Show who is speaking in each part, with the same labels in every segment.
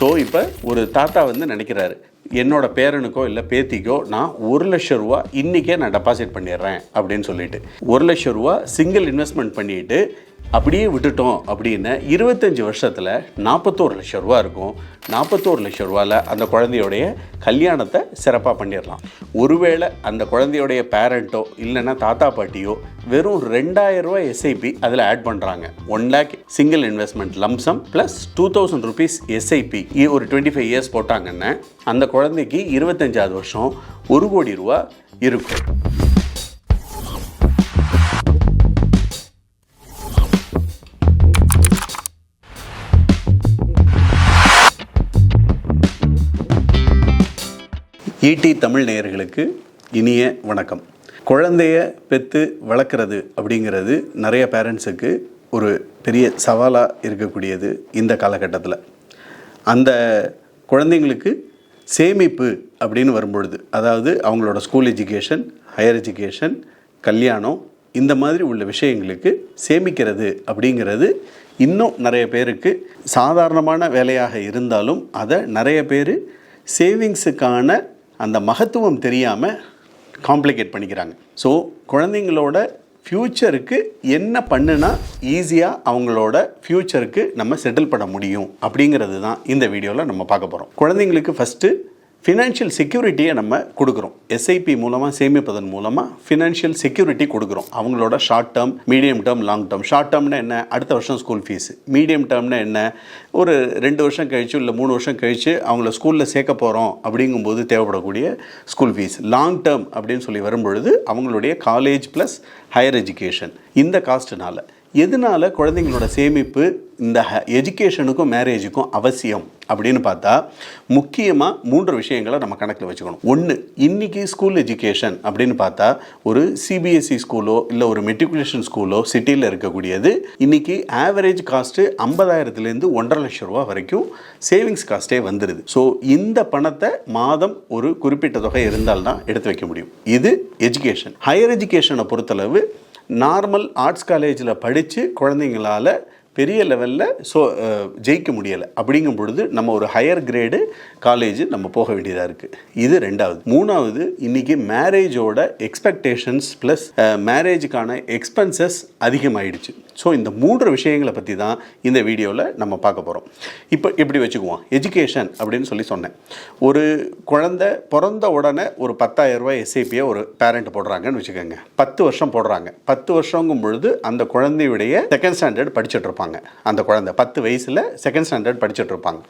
Speaker 1: So இப்போ ஒரு தாத்தா வந்து நினைக்கிறாரு என்னோட பேரனுக்கோ இல்லை பேத்திக்கோ நான் ஒரு லட்சம் ரூபா இன்றைக்கே நான் டெபாசிட் பண்ணிடுறேன் அப்படின்னு சொல்லிட்டு. ஒரு லட்சம் ரூபா சிங்கிள் இன்வெஸ்ட்மெண்ட் பண்ணிட்டு அப்படியே விட்டுட்டோம் அப்படின்னு இருபத்தஞ்சி வருஷத்தில் நாற்பத்தோரு லட்சம் ரூபா இருக்கும். நாற்பத்தோரு லட்சம் ரூபாவில் அந்த குழந்தையோடைய கல்யாணத்தை சிறப்பாக பண்ணிடலாம். ஒருவேளை அந்த குழந்தையோடைய பேரண்ட்டோ இல்லைன்னா தாத்தா பாட்டியோ வெறும் ரெண்டாயிரம் ரூபாய் எஸ்ஐபி அதில் ஆட் பண்ணுறாங்க one lakh single investment lump sum plus two thousand rupees SIP ஒரு டுவெண்ட்டி ஃபைவ் இயர்ஸ் போட்டாங்கன்னா அந்த குழந்தைக்கு இருபத்தஞ்சாவது வருஷம் ஒரு கோடி ரூபா இருக்கும். ஜிடி தமிழ் நேயர்களுக்கு இனிய வணக்கம். குழந்தைய பெற்று வளர்க்குறது அப்படிங்கிறது நிறைய பேரண்ட்ஸுக்கு ஒரு பெரிய சவாலாக இருக்கக்கூடியது இந்த காலகட்டத்தில். அந்த குழந்தைங்களுக்கு சேமிப்பு அப்படின்னு வரும்பொழுது அதாவது அவங்களோட ஸ்கூல் எஜுகேஷன் ஹையர் எஜுகேஷன் கல்யாணம் இந்த மாதிரி உள்ள விஷயங்களுக்கு சேமிக்கிறது அப்படிங்கிறது இன்னும் நிறைய பேருக்கு சாதாரணமான வேலையாக இருந்தாலும் அதை நிறைய பேர் சேவிங்ஸுக்கான அந்த மகத்துவம் தெரியாமல் காம்ப்ளிகேட் பண்ணிக்கிறாங்க. ஸோ குழந்தைங்களோட ஃப்யூச்சருக்கு என்ன பண்ணுனா ஈஸியாக அவங்களோட ஃப்யூச்சருக்கு நம்ம செட்டில் பண்ண முடியும் அப்படிங்கிறது தான் இந்த வீடியோவில் நம்ம பார்க்க போகிறோம் குழந்தைங்களுக்கு ஃபஸ்ட்டு ஃபினான்ஷியல் செக்யூரிட்டியை நம்ம கொடுக்குறோம். எஸ்ஐபி மூலமாக சேமிப்பதன் மூலமாக ஃபினான்ஷியல் செக்யூரிட்டி கொடுக்குறோம். அவங்களோட short term medium term long term short டேர்ம்னா என்ன? அடுத்த வருஷம் ஸ்கூல் ஃபீஸ் மீடியம் டேர்ம்னா என்ன? ஒரு ரெண்டு வருஷம் கழிச்சு இல்லை மூணு வருஷம் கழிச்சு அவங்கள ஸ்கூலில் சேர்க்க போகிறோம் அப்படிங்கும்போது தேவைப்படக்கூடிய ஸ்கூல் ஃபீஸ் லாங் டேர்ம் அப்படின்னு சொல்லி வரும்பொழுது அவங்களுடைய காலேஜ் ப்ளஸ் ஹையர் எஜுகேஷன் இந்த காஸ்ட்னால எதனால குழந்தைங்களோட சேமிப்பு இந்த எஜுகேஷனுக்கும் மேரேஜுக்கும் அவசியம்? அப்படின்னு பார்த்தா முக்கியமாக மூன்று விஷயங்களை நம்ம கணக்கில் வச்சுக்கணும். ஒன்று இன்றைக்கி ஸ்கூல் எஜுகேஷன் அப்படின்னு பார்த்தா ஒரு சிபிஎஸ்சி ஸ்கூலோ இல்லை ஒரு மெட்ரிகுலேஷன் ஸ்கூலோ சிட்டியில் இருக்கக்கூடியது இன்னைக்கு ஆவரேஜ் காஸ்ட்டு ஐம்பதாயிரத்துலேருந்து ஒன்றரை லட்சம் ரூபா வரைக்கும் சேவிங்ஸ் காஸ்ட்டே வந்துடுது ஸோ இந்த பணத்தை மாதம் ஒரு குறிப்பிட்ட தொகை இருந்தால்தான் எடுத்து வைக்க முடியும். இது எஜுகேஷன் ஹையர் எஜுகேஷனை பொறுத்தளவு நார்மல் ஆர்ட்ஸ் காலேஜில் படித்து குழந்தைங்களால பெரிய லெவலில் ஸோ ஜெயிக்க முடியலை. அப்படிங்கும் பொழுது நம்ம ஒரு ஹையர் கிரேடு காலேஜ் நம்ம போக வேண்டியதாக இருக்குது இது ரெண்டாவது. மூணாவது இன்றைக்கி மேரேஜோட எக்ஸ்பெக்டேஷன்ஸ் ப்ளஸ் மேரேஜுக்கான எக்ஸ்பென்சஸ் அதிகமாகிடுச்சு ஸோ இந்த மூன்று விஷயங்களை பற்றி தான் இந்த வீடியோவில் நம்ம பார்க்க போகிறோம் இப்போ இப்படி வச்சுக்குவோம்? எஜுகேஷன் அப்படின்னு சொல்லி சொன்னேன். ஒரு குழந்தை பிறந்த உடனே ஒரு பத்தாயிரம் ரூபாய் எஸ்ஐபியை ஒரு பேரண்ட் போடுறாங்கன்னு வச்சுக்கோங்க. பத்து வருஷம் போடுறாங்க. பத்து வருஷங்கும் பொழுது அந்த குழந்தையுடைய செகண்ட் ஸ்டாண்டர்ட் படிச்சுட்டு இருப்பாங்க. அந்த குழந்தை பத்து வயசில் செகண்ட் ஸ்டாண்டர்ட் படிச்சுட்டு இருப்பாங்க.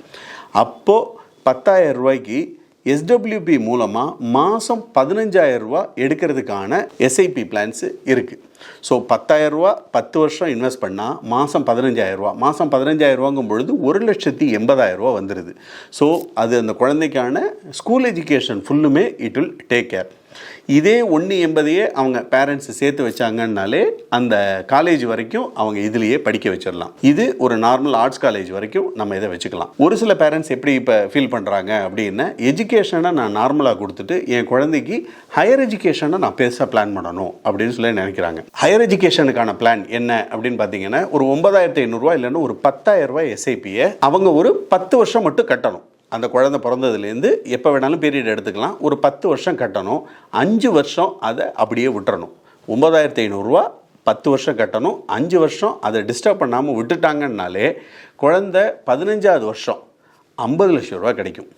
Speaker 1: அப்போது பத்தாயிரம் ரூபாய்க்கு எஸ்டபிள்யூபி மூலமாக மாதம் பதினஞ்சாயிரம் ரூபா எடுக்கிறதுக்கான எஸ்ஐபி பிளான்ஸு இருக்குது ஸோ பத்தாயிரம் ரூபா பத்து வருஷம் இன்வெஸ்ட் பண்ணால் மாதம் பதினஞ்சாயிரம் ரூபா மாதம் பதினஞ்சாயிரம் ரூபாங்கும் பொழுது ஒரு லட்சத்தி எண்பதாயிரம் ரூபா வந்துடுது ஸோ அது அந்த குழந்தைக்கான ஸ்கூல் எஜுகேஷன் ஃபுல்லுமே இட் வில் டேக் கேர் இதே ஒன்று எண்பதையே அவங்க பேரண்ட்ஸ் சேர்த்து வச்சாங்கன்னாலே அந்த காலேஜ் வரைக்கும் அவங்க இதுலேயே படிக்க வச்சிடலாம். இது ஒரு நார்மல் ஆர்ட்ஸ் காலேஜ் வரைக்கும் நம்ம இதை வச்சுக்கலாம். ஒரு சில பேரண்ட்ஸ் எப்படி இப்போ ஃபீல் பண்ணுறாங்க அப்படின்னா எஜுகேஷனை நான் நார்மலாக கொடுத்துட்டு என் குழந்தைக்கு ஹையர் எஜுகேஷனை நான் பெருசாக பிளான் பண்ணணும் அப்படின்னு சொல்லி நினைக்கிறாங்க. ஹையர் எஜுகேஷனுக்கான பிளான் என்ன அப்படின்னு பார்த்தீங்கன்னா ஒரு ஒன்பதாயிரத்தி ஐநூறுரூவா இல்லைன்னா ஒரு பத்தாயிரம் ரூபாய் எஸ்ஐபியை அவங்க ஒரு பத்து வருஷம் மட்டும் கட்டணும். அந்த குழந்தை பிறந்ததுலேருந்து எப்போ வேணாலும் பீரியட் எடுத்துக்கலாம். ஒரு பத்து வருஷம் கட்டணும். அஞ்சு வருஷம் அதை அப்படியே விட்டுறணும். ஒம்பதாயிரத்தி ஐநூறுரூவா பத்து வருஷம் கட்டணும். அஞ்சு வருஷம் அதை டிஸ்டர்ப் பண்ணாமல் விட்டுட்டாங்கன்னாலே குழந்தை பதினஞ்சாவது வருஷம் ஐம்பது லட்சம் ரூபா கிடைக்கும்.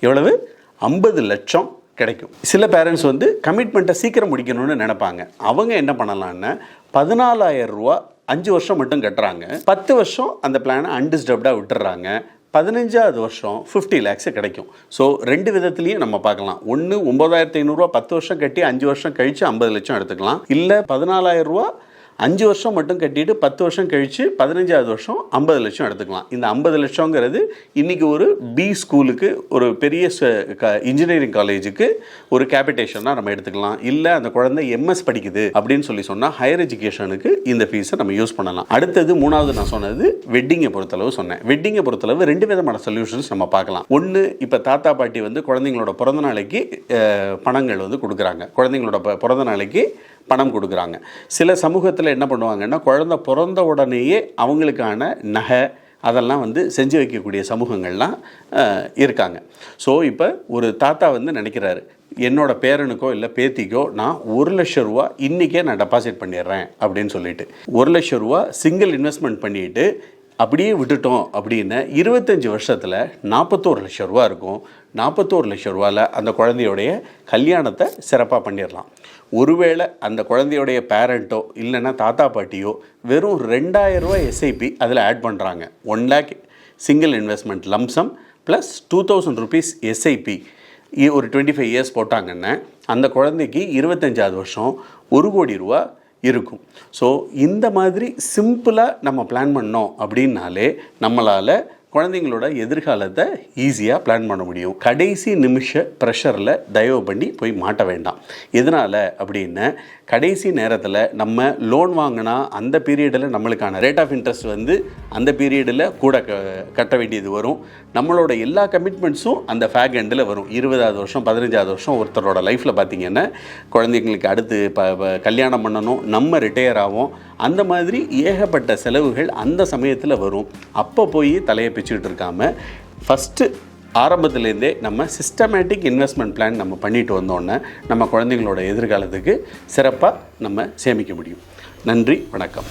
Speaker 1: எவ்வளவு? ஐம்பது லட்சம் கிடைக்கும். சில பேரண்ட்ஸ் வந்து கமிட்மெண்ட்டை சீக்கிரம் முடிக்கணும்னு நினைப்பாங்க. அவங்க என்ன பண்ணலான்னா பதினாலாயிரம் ரூபா அஞ்சு வருஷம் மட்டும் கட்டுறாங்க. பத்து வருஷம் அந்த பிளானை அன்டிஸ்டர்ப்டாக விட்டுறாங்க. பதினஞ்சாவது வருஷம் ஃபிஃப்டி லேக்ஸு கிடைக்கும். ஸோ ரெண்டு விதத்துலையும் நம்ம பார்க்கலாம். ஒன்று ஒம்பதாயிரத்தி ஐநூறுரூவா பத்து வருஷம் கட்டி அஞ்சு வருஷம் கழித்து ஐம்பது லட்சம் எடுத்துக்கலாம். இல்லை பதினாலாயிரம் ரூபா அஞ்சு வருஷம் மட்டும் கட்டிட்டு பத்து வருஷம் கழித்து பதினஞ்சாவது வருஷம் ஐம்பது லட்சம் எடுத்துக்கலாம். இந்த ஐம்பது லட்சங்கிறது இன்றைக்கி ஒரு பி ஸ்கூலுக்கு ஒரு பெரிய இன்ஜினியரிங் காலேஜுக்கு ஒரு கேபிட்டேஷனாக நம்ம எடுத்துக்கலாம். இல்லை அந்த குழந்தை எம்எஸ் படிக்குது அப்படின்னு சொல்லி சொன்னால் ஹையர் எஜுகேஷனுக்கு இந்த ஃபீஸை நம்ம யூஸ் பண்ணலாம். அடுத்தது மூணாவது நான் சொன்னது வெட்டிங்கை பொறுத்தளவு சொன்னேன். வெட்டிங்கை பொறுத்தளவு ரெண்டு விதமான சொல்யூஷன்ஸ் நம்ம பார்க்கலாம். ஒன்று இப்போ தாத்தா பாட்டி வந்து குழந்தைங்களோட பிறந்த நாளைக்கு பணங்கள் வந்து கொடுக்குறாங்க. குழந்தைங்களோட ப- பிறந்த நாளைக்கு பணம் கொடுக்குறாங்க. சில சமூகத்தில் என்ன பண்ணுவாங்கன்னா குழந்தை பிறந்த உடனேயே அவங்களுக்கான நகை அதெல்லாம் வந்து செஞ்சு வைக்கக்கூடிய சமூகங்கள்லாம் இருக்காங்க. ஸோ இப்போ ஒரு தாத்தா வந்து நினைக்கிறாரு என்னோட பேரனுக்கோ இல்லை பேத்திக்கோ நான் ஒரு லட்ச ரூபா இன்றைக்கே நான் டெபாசிட் பண்ணிடுறேன் அப்படின்னு சொல்லிட்டு. ஒரு லட்ச ரூபா சிங்கிள் இன்வெஸ்ட்மெண்ட் பண்ணிட்டு அப்படியே விட்டுட்டோம் அப்படின்னு இருபத்தஞ்சி வருஷத்தில் நாற்பத்தோரு லட்ச ரூபா இருக்கும். நாற்பத்தோரு லட்சம் ரூபாவில் அந்த குழந்தையோடைய கல்யாணத்தை சிறப்பாக பண்ணிடலாம் ஒருவேளை அந்த குழந்தையோடைய பேரண்ட்டோ இல்லைன்னா தாத்தா பாட்டியோ வெறும் ரெண்டாயிரம் எஸ்ஐபி அதில் ஆட் பண்ணுறாங்க one lakh single investment lump sum plus two thousand rupees SIP ஒரு டுவெண்ட்டி ஃபைவ் இயர்ஸ் போட்டாங்கன்னா அந்த குழந்தைக்கு இருபத்தஞ்சாவது வருஷம் ஒரு கோடி ரூபா இருக்கும். ஸோ இந்த மாதிரி சிம்பிளாக நம்ம பிளான் பண்ணோம் அப்படின்னாலே நம்மளால் குழந்தைங்களோட எதிர்காலத்தை ஈஸியாக பிளான் பண்ண முடியும். கடைசி நிமிஷ ப்ரெஷரில் தயவு பண்ணி போய் மாட்ட வேண்டாம். எதனால் அப்படின்னு கடைசி நேரத்தில் நம்ம லோன் வாங்கினா அந்த பீரியடில் நம்மளுக்கான ரேட் ஆஃப் இன்ட்ரெஸ்ட் வந்து அந்த பீரியடில் கூட க கட்ட வேண்டியது வரும். நம்மளோட எல்லா கமிட்மெண்ட்ஸும் அந்த ஃபேக் எண்டில் வரும். இருபதாவது வருஷம் பதினஞ்சாவது வருஷம் ஒருத்தரோட லைஃப்பில் பார்த்திங்கன்னா குழந்தைங்களுக்கு அடுத்து இப்போ ப- கல்யாணம் பண்ணணும் நம்ம ரிட்டையர் ஆகும் அந்த மாதிரி ஏகப்பட்ட செலவுகள் அந்த சமயத்தில் வரும். அப்போ போய் தலையை பிச்சுக்கிட்டு இருக்காமல் ஃபஸ்ட்டு ஆரம்பத்துலேருந்தே நம்ம சிஸ்டமேட்டிக் இன்வெஸ்ட்மெண்ட் பிளான் நம்ம பண்ணிட்டு வந்தோன்னே நம்ம குழந்தைங்களோட எதிர்காலத்துக்கு சிறப்பாக நம்ம சேமிக்க முடியும். நன்றி வணக்கம்.